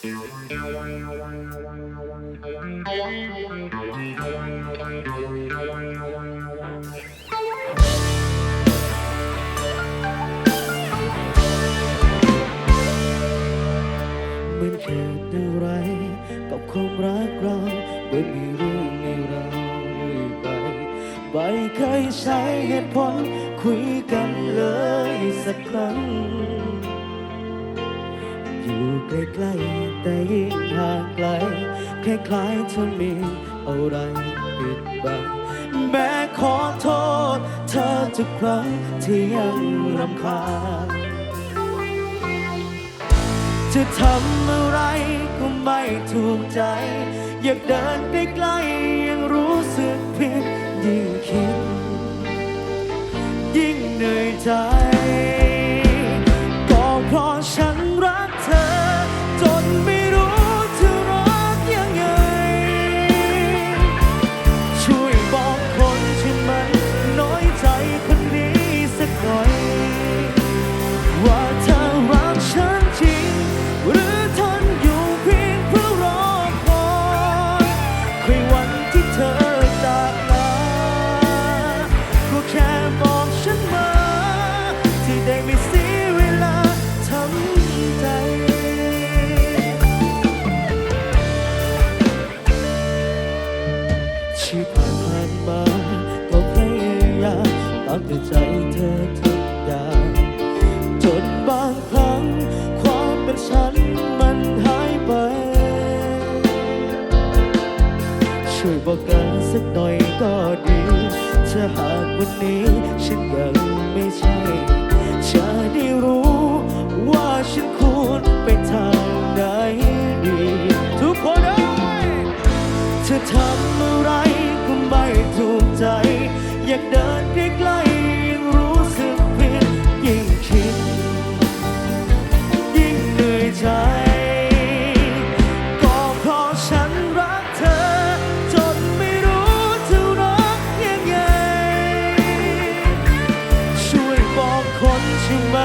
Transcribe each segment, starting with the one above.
มันเกิดอะไรกับความรักเราเมื่อมีเรื่องในเราเลยไปไม่เคยใช้เหตุผลคุยกันเลยสักครั้ง อยู่ใกล้ๆแต่ยิ่งห่างไกลคล้ายๆเธอมีอะไรปิดบังแม้ขอโทษ เธอทุกครั้งที่ยังรำคาญจะทำอะไรก็ไม่ถูกใจ อยากเดินใกล้ๆยังรู้สึกผิดยิ่งคิด ยิ่งเหนื่อยใจ บอกกันสักหน่อยก็ดีถ้าหากวันนี้ฉันยังไม่ใช่จะได้รู้ว่าฉันควรไปทางไหนดี ทุกคนเอ้ยเธอทำอะไรก็ไม่ถูกใจ อยากเดินใกล้ คน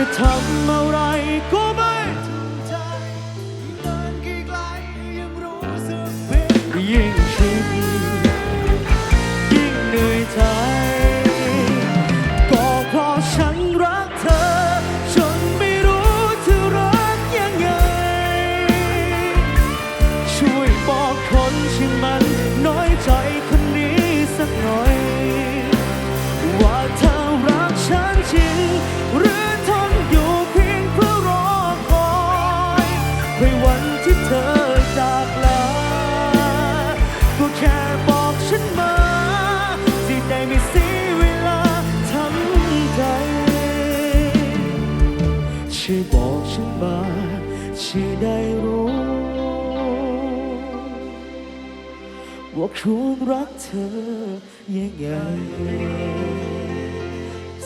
จะท ช่วยบอกฉันมาที่ได้รู้ ว่าควรรักเธอยังไง